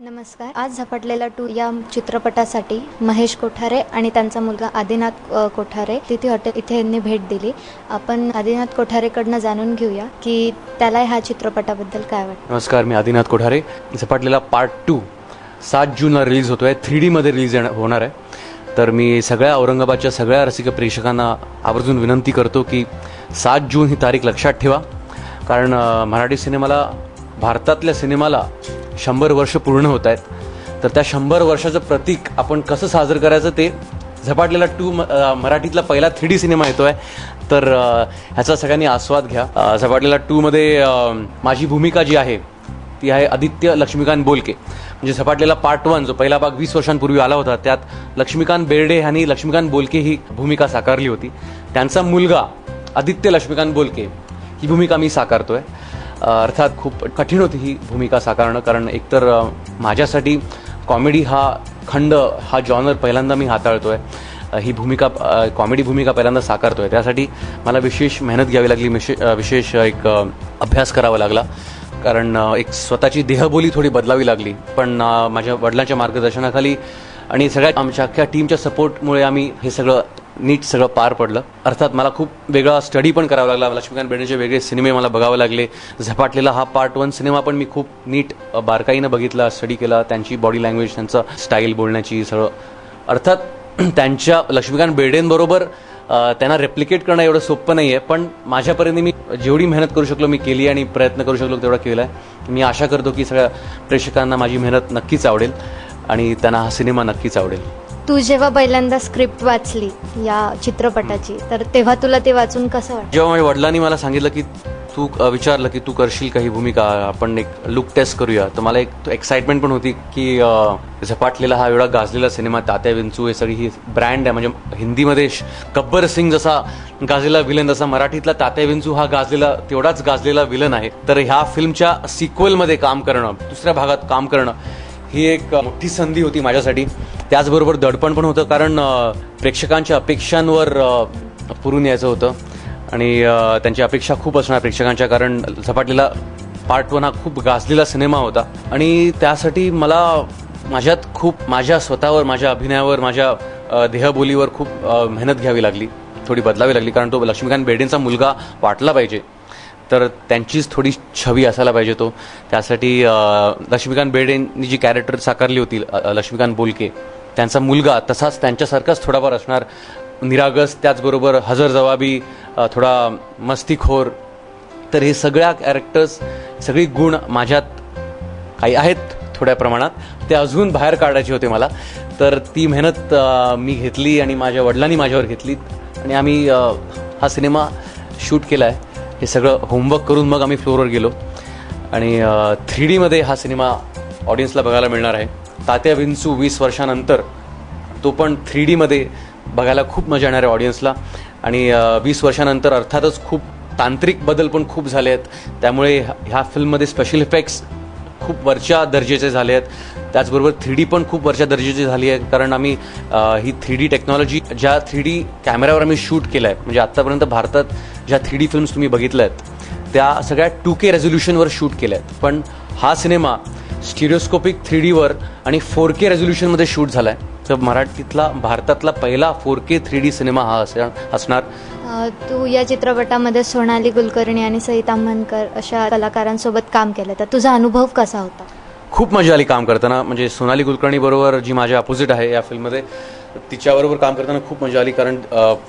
नमस्कार. आज झपटलेला टू या चित्रपटासाठी महेश कोठारे आणि त्यांचा मुलगा आदिनाथ कोठारे तिथे हॉटेल इथे यांनी भेट दिली. आपण आदिनाथ कोठारेकडनं जाणून घेऊया की त्याला ह्या चित्रपटाबद्दल काय वाटतं? नमस्कार मी आदिनाथ कोठारे. झपाटलेला पार्ट टू सात जूनला रिलीज होतो आहे थ्री डीमध्ये रिलीज होणार आहे. तर मी सगळ्या औरंगाबादच्या सगळ्या रसिक प्रेक्षकांना आवर्जून विनंती करतो की सात जून ही तारीख लक्षात ठेवा. कारण मराठी सिनेमाला भारतातल्या सिनेमाला शंभर वर्ष पूर्ण होत आहेत. तर त्या शंभर वर्षाचं प्रतीक आपण कसं साजरं करायचं ते झपाटलेला टू म- मराठीतला पहिला थ्री डी सिनेमा येतो आहे तर ह्याचा सगळ्यांनी आस्वाद घ्या. झपाटलेला टूमध्ये माझी भूमिका जी आहे ती आहे आदित्य लक्ष्मीकांत बोलके. म्हणजे झपाटलेला पार्ट वन जो पहिला भाग वीस वर्षांपूर्वी आला होता त्यात लक्ष्मीकांत बेर्डे यांनी लक्ष्मीकांत बोलके ही भूमिका साकारली होती. त्यांचा मुलगा आदित्य लक्ष्मीकांत बोलके ही भूमिका मी साकारतोय. आहे अर्थात खूप कठीण होती ही भूमिका साकारणं कारण एकतर माझ्यासाठी कॉमेडी हा खंड हा जॉनर पहिल्यांदा मी हाताळतोय. ही भूमिका कॉमेडी भूमिका पहिल्यांदा साकारतोय. त्यासाठी मला विशेष मेहनत घ्यावी लागली विशे- विशेष एक अभ्यास करावा लागला. कारण एक स्वतःची देहबोली थोडी बदलावी लागली. पण माझ्या वडिलांच्या मार्गदर्शनाखाली आणि सगळ्या आमच्या अख्ख्या टीमच्या सपोर्टमुळे आम्ही हे सगळं नीट सगळं पार पडलं. अर्थात मला खूप वेगळा स्टडी पण करावा लागला. लक्ष्मीकांत बेर्डेचे वेगळे सिनेमे मला बघावे लागले. झपाटलेला हा पार्ट वन सिनेमा पण मी खूप नीट बारकाईनं बघितला स्टडी केला. त्यांची बॉडी लँग्वेज त्यांचं स्टाईल बोलण्याची सगळं. अर्थात त्यांच्या लक्ष्मीकांत बेर्डेंबरोबर त्यांना रेप्लिकेट करणं एवढं सोपं नाही आहे पण माझ्यापर्यंत मी जेवढी मेहनत करू शकलो मी केली आणि प्रयत्न करू शकलो तेवढा केला आहे मी आशा करतो की सगळ्या प्रेक्षकांना माझी मेहनत नक्कीच आवडेल आणि त्यांना हा सिनेमा नक्कीच आवडेल. तू जेव्हा पहिल्यांदा स्क्रिप्ट वाचली या चित्रपटाची तर तेव्हा तुला ते वाचून कसं वाटतं जेव्हा माझ्या वडिलांनी मला सांगितलं की तू अ, विचारलं की तू करशील काही भूमिका आपण एक लुक टेस्ट करूया. तर मला एक एक्साइटमेंट पण होती की अ, झपाटलेला हा एवढा गाजलेला सिनेमा तात्या विंचू हे सगळी ही ब्रँड आहे. म्हणजे हिंदीमध्ये श- गब्बर सिंग जसा गाजलेला विलन जसा मराठीतला तात्या विंचू हा गाजलेला तेवढाच गाजलेला विलन आहे. तर ह्या फिल्मच्या सिक्वलमध्ये काम करणं दुसऱ्या भागात काम करणं ही एक मोठी संधी होती माझ्यासाठी. त्याचबरोबर दडपण पण होतं कारण प्रेक्षकांच्या अपेक्षांवर पुरून यायचं होतं. आणि त्यांची अपेक्षा खूप असणार प्रेक्षकांच्या कारण झपाटलेला पार्ट वन हा खूप गाजलेला सिनेमा होता. आणि त्यासाठी मला माझ्यात खूप माझ्या स्वतःवर माझ्या अभिनयावर माझ्या देहबोलीवर खूप मेहनत घ्यावी लागली. थोडी बदलावी लागली कारण तो लक्ष्मीकांत बेर्डेंचा मुलगा वाटला पाहिजे. तर त्यांचीच थोडी छवी असायला पाहिजे तो त्यासाठी लक्ष्मीकांत बेडेंनी जी कॅरेक्टर साकारली होती लक्ष्मीकांत बोलके त्यांचा मुलगा तसाच त्यांच्यासारखाच थोडाफार असणार. निरागस त्याचबरोबर हजर जवाबी थोडा मस्तीखोर. तर हे सगळ्या कॅरेक्टर्स सगळी गुण माझ्यात काही आहेत थोड्या प्रमाणात. ते अजून बाहेर काढायचे होते मला. तर ती मेहनत मी घेतली आणि माझ्या वडिलांनी माझ्यावर घेतली आणि आम्ही हा सिनेमा शूट केला आहे हे सगळं होमवर्क करून मग आम्ही फ्लोअरवर गेलो. आणि थ्री डीमध्ये हा सिनेमा ऑडियन्सला बघायला मिळणार आहे. तात्या विंचू वीस वर्षानंतर तो पण थ्री डीमध्ये बघायला खूप मजा येणार आहे ऑडियन्सला आणि वीस वर्षानंतर अर्थातच खूप तांत्रिक बदल पण खूप झाले आहेत त्यामुळे ह्या फिल्ममध्ये स्पेशल इफेक्ट्स खूप वरच्या दर्जाचे झाले आहेत. त्याचबरोबर थ्री डी पण खूप वरच्या दर्जाची झाली आहे. कारण आम्ही ही थ्री डी टेक्नॉलॉजी ज्या थ्री डी कॅमेऱ्यावर आम्ही शूट केलं आहे म्हणजे आत्तापर्यंत भारतात ज्या थ्री डी फिल्म्स तुम्ही बघितल्या आहेत त्या सगळ्या टू के रेझोल्युशनवर शूट केल्या आहेत. पण हा सिनेमा स्टिरिओस्कोपिक थ्री डीवर आणि फोर के रेझोल्युशनमध्ये शूट झाला आहे तर मराठीतला भारतातला पहिला four K three D cinema हा असे- असणार. तू या चित्रपटामध्ये सोनाली कुलकर्णी आणि सईत आंबनकर अशा कलाकारांसोबत काम केलं तर तुझा अनुभव कसा होता? खूप मजा आली काम करताना. म्हणजे सोनाली कुलकर्णी बरोबर जी माझ्या अपोजिट आहे या फिल्ममध्ये तिच्याबरोबर काम करताना खूप मजा आली कारण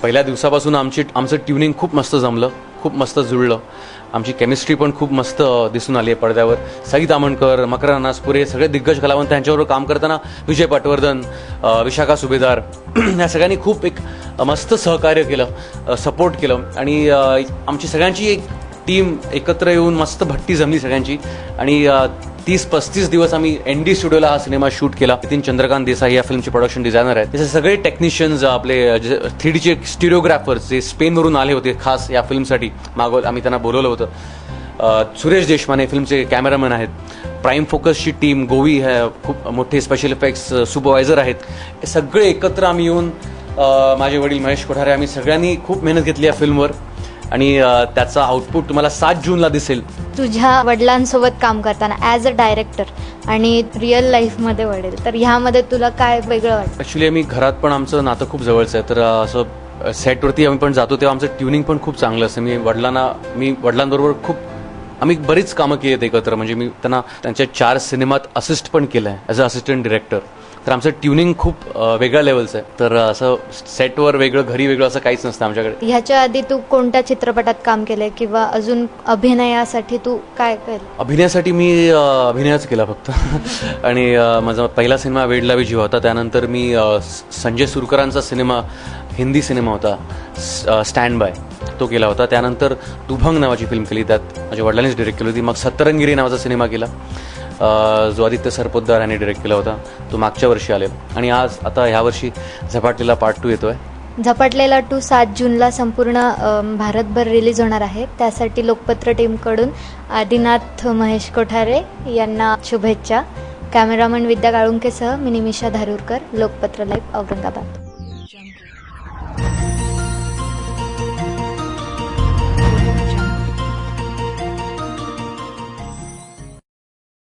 पहिल्या दिवसापासून आमची आमचं ट्युनिंग खूप मस्त जमलं. खूप मस्त जुळलं. आमची केमिस्ट्री पण खूप मस्त दिसून आली आहे पडद्यावर. सई दामणकर मकरा नासपुरे सगळे दिग्गज कलावंत त्यांच्याबरोबर काम करताना विजय पटवर्धन विशाखा सुभेदार या सगळ्यांनी खूप एक मस्त सहकार्य केलं सपोर्ट केलं. आणि आमची सगळ्यांची एक टीम एकत्र येऊन मस्त भट्टी जमली सगळ्यांची. आणि तीस पस्तीस दिवस आम्ही एन डी स्टुडिओला हा सिनेमा शूट केला. नितीन चंद्रकांत देसाई या फिल्मचे प्रोडक्शन डिझायनर आहेत. त्याचे सगळे टेक्निशियन्स आपले थ्री डीचे स्टिरिओग्राफर्स जे स्पेनवरून आले होते खास या फिल्मसाठी मागव आम्ही त्यांना बोलवलं होतं. सुरेश देशमाने फिल्मचे कॅमेरामॅन आहेत. प्राईम फोकसची टीम गोवी है खूप मोठे स्पेशल इफेक्ट्स सुपरवायझर आहेत. हे सगळे एकत्र आम्ही येऊन माझे वडील महेश कोठारे आम्ही सगळ्यांनी खूप मेहनत घेतली या फिल्मवर आणि त्याचा आउटपुट तुम्हाला सात जूनला दिसेल. तुझ्या वडिलांसोबत काम करताना ॲज अ डायरेक्टर आणि रिअल लाईफमध्ये वडील तर ह्यामध्ये तुला काय वेगळं वाटतं? ॲक्च्युली आम्ही घरात पण आमचं नातं खूप जवळचं आहे तर असं सेटवरती आम्ही पण जातो तेव्हा आमचं ट्युनिंग पण खूप चांगलं असतं. मी वडिलांना मी वडिलांबरोबर खूप आम्ही बरीच कामं केली आहेत एकत्र. म्हणजे मी त्यांना त्यांच्या चार सिनेमात असिस्ट पण केलं आहे ॲज अ असिस्टंट डिरेक्टर तर आमचं ट्युनिंग खूप वेगळ्या लेवलचं आहे. तर असं सेटवर वेगळं घरी वेगळं असं काहीच नसतं आमच्याकडे. ह्याच्या आधी तू कोणत्या चित्रपटात काम केलंय किंवा अजून अभिनयासाठी तू काय केलं अभिनयासाठी मी अभिनयच केला फक्त. आणि माझा पहिला सिनेमा वेडला जीव होता. त्यानंतर मी संजय सुरकरांचा सिनेमा हिंदी सिनेमा होता. स्टँड बाय तो केला होता. त्यानंतर दुभंग नावाची फिल्म केली. त्यात माझ्या वडिलांनीच डिरेक्ट केली होती. मग सत्तरंगिरी नावाचा सिनेमा केला. जो आदित्य सरपोद्दार यांनी डिरेक्ट केला होता. तो मागच्या वर्षी आलेला. आणि आज आता ह्या वर्षी झपाटलेला पार्ट टू येतोय. झपाटलेला टू सात जूनला संपूर्ण भारतभर रिलीज होणार आहे. त्यासाठी लोकपत्र टीमकडून आदिनाथ महेश कोठारे यांना शुभेच्छा. कॅमेरामन विद्या काळुंकेसह मी निमिषा धारूरकर. लोकपत्र लाईव्ह औरंगाबाद.